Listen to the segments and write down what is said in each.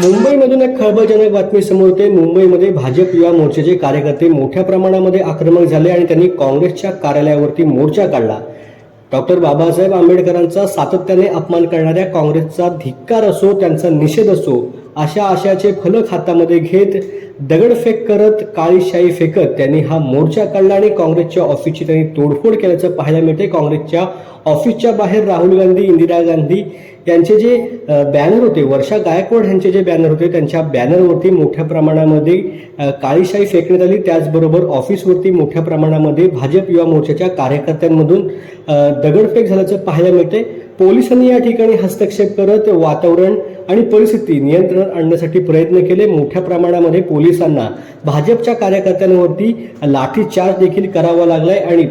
मुंबईमधून एक खळबळजनक बातमी समोर होते मुंबईमध्ये भाजप युवा मोर्चाचे कार्यकर्ते मोठ्या प्रमाणामध्ये आक्रमक झाले आणि त्यांनी काँग्रेसच्या कार्यालयावरती मोर्चा काढला. डॉक्टर बाबासाहेब आंबेडकरांचा सातत्याने अपमान करणाऱ्या काँग्रेसचा धिक्कार असो त्यांचा निषेध असो अशा आशयाचे फलक हातामध्ये घेत दगडफेक करत काळीशाही फेकत त्यांनी हा मोर्चा काढला आणि काँग्रेसच्या ऑफिसची त्यांनी तोडफोड केल्याचं पाहायला मिळते. काँग्रेसच्या ऑफिसच्या बाहेर राहुल गांधी इंदिरा गांधी यांचे जे बॅनर होते वर्षा गायकवाड यांचे जे बॅनर होते त्यांच्या बॅनरवरती मोठ्या प्रमाणामध्ये काळीशाही फेकण्यात आली. त्याचबरोबर ऑफिसवरती मोठ्या प्रमाणामध्ये भाजप युवा मोर्चाच्या कार्यकर्त्यांमधून दगडफेक झाल्याचं पाहायला मिळते पोलिसांनी या ठिकाणी हस्तक्षेप करत वातावरण आणि परिस्थिती नियंत्रणात आणण्यासाठी प्रयत्न केले. मोठ्या प्रमाणामध्ये पोलिसांना भाजपच्या कार्यकर्त्यांवरती लाठीचार्ज देखील करावा लागलाय. आणि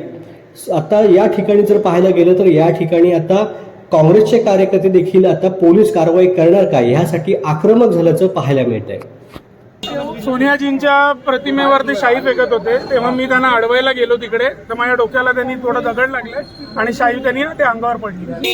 आता या ठिकाणी जर पाहायला गेलं तर या ठिकाणी आता काँग्रेसचे कार्यकर्ते देखील आता पोलीस कारवाई करणार का? यासाठी आक्रमक झाल्याचं पाहायला मिळत आहे सोनियाजींच्या प्रतिमेवरती शाई फेकत होते तेव्हा मी त्यांना अडवायला गेलो तिकडे. तर माझ्या डोक्याला त्यांनी थोडं दगड लागले आणि शाई त्यांनी ते अंगावर पडली.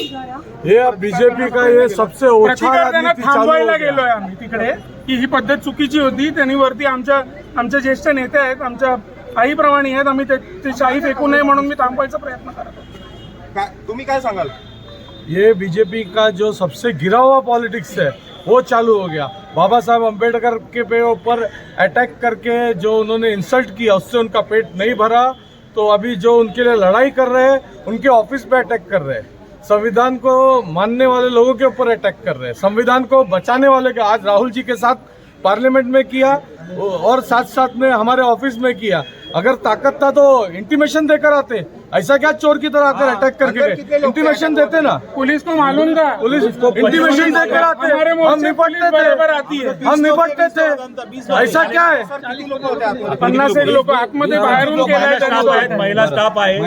ये बीजेपी का ये सबसे त्यांना हो थांबवायला। गेलोय आम्ही तिकडे की ही पद्धत चुकीची होती. त्यांनी वरती आमच्या आमचे ज्येष्ठ नेते आहेत आमच्या आईप्रमाणे आहेत आम्ही ते ते शाई फेकू नये म्हणून मी थांबवायचा प्रयत्न करत तुम्ही काय सांगाल? ये बीजेपी का जो सबसे गिरा हुआ पॉलिटिक्स है, वो चालू हो गया। बाबा साहब अंबेडकर के पे ऊपर अटैक करके जो उन्होंने इंसल्ट किया, उससे उनका पेट नहीं भरा। तो अभी जो उनके लिए लड़ाई कर रहे हैं, उनके ऑफ़िस पे अटैक कर रहे हैं। संविधान को मानने वाले लोगों के ऊपर अटैक कर रहे हैं। संविधान को बचाने वाले के आज राहुल जी के साथ पार्लियामेंट में किया और साथ साथ में हमारे ऑफ़िस में किया। अगर ताकत था तो इंटीमेशन देकर आते। ऐसा क्या चोर की तरह आकर अटैक करके कितने इंटीमेशन देते ना। पुलिस को मालूम था। पुलिस इंटीमेशन देकर आते। हमारे हम निपटते थे। है। हम निपटते थे। ऐसा क्या है? किती लोक होते आतमध्ये? पन्नास एक लोक आतमध्ये बाहेरून केलाय त्यांनी तो. महिला स्टाफ आहे